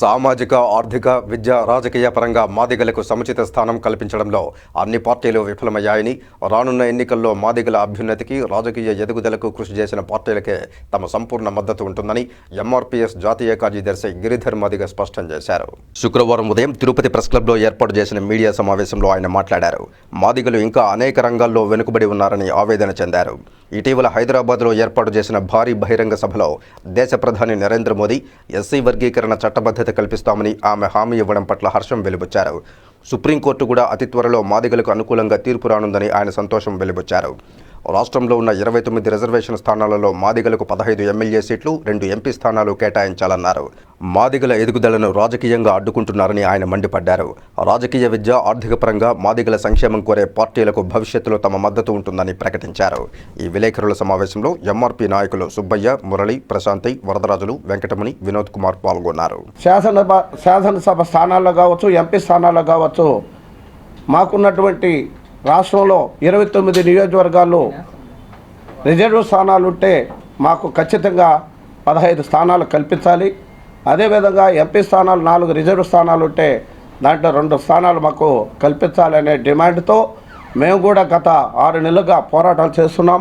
సామాజిక ఆర్థిక విద్య రాజకీయ పరంగా మాదిగలకు సముచిత స్థానం కల్పించడంలో అన్ని పార్టీలు విఫలమయ్యాయని రానున్న ఎన్నికల్లో మాదిగల అభ్యున్నతికి రాజకీయ ఎదుగుదలకు కృషి చేసిన పార్టీలకే తమ సంపూర్ణ మద్దతు ఉంటుందని ఎంఆర్పీఎస్ జాతీయ కార్యదర్శి గిరిధర్ మాదిగ స్పష్టం చేశారు. శుక్రవారం ఉదయం తిరుపతి ప్రెస్ క్లబ్లో ఏర్పాటు చేసిన మీడియా సమావేశంలో ఆయన మాట్లాడారు. మాదిగలు ఇంకా అనేక రంగాల్లో వెనుకబడి ఉన్నారని ఆవేదన చెందారు. ఇటీవల హైదరాబాద్లో ఏర్పాటు చేసిన భారీ బహిరంగ సభలో దేశ ప్రధాని నరేంద్ర మోదీ ఎస్సీ వర్గీకరణ చట్టబద్ధత కల్పిస్తామని ఆమె హామీ ఇవ్వడం పట్ల హర్షం వెలిబుచ్చారు సుప్రీంకోర్టు కూడా అతి త్వరలో మాదిగలకు అనుకూలంగా తీర్పు రానుందని ఆయన సంతోషం వెలిబుచ్చారు రాష్ట్రంలో ఉన్న ఇరవై తొమ్మిది రిజర్వేషన్ స్థానాలలో మాదిగలకు పదహైదు ఎమ్మెల్యే సీట్లు రెండు ఎంపీ స్థానాలు కేటాయించాలన్నారు. మాదిగల ఎదుగుదలను రాజకీయంగా అడ్డుకుంటున్నారని ఆయన మండిపడ్డారు. రాజకీయ విద్య ఆర్థిక పరంగా మాదిగల సంక్షేమం కోరే పార్టీలకు భవిష్యత్తులో తమ మద్దతు ఉంటుందని ప్రకటించారు. ఈ విలేకరుల సమావేశంలో ఎంఆర్పీ నాయకులు సుబ్బయ్య మురళి ప్రశాంతి వరదరాజులు వెంకటమణి వినోద్ కుమార్ పాల్గొన్నారు. శాసనసభ శాసనసభ స్థానాల్లో కావచ్చు ఎంపీ స్థానాల్లో కావచ్చు మాకున్నటువంటి రాష్ట్రంలో ఇరవై తొమ్మిది నియోజకవర్గాల్లో రిజర్వ్ స్థానాలు ఉంటే మాకు ఖచ్చితంగా పదహైదు స్థానాలు కల్పించాలి. అదేవిధంగా ఎంపీ స్థానాలు నాలుగు రిజర్వ్ స్థానాలు ఉంటే దాంట్లో రెండు స్థానాలు మాకు కల్పించాలనే డిమాండ్తో మేము కూడా గత ఆరు నెలలుగా పోరాటాలు చేస్తున్నాం.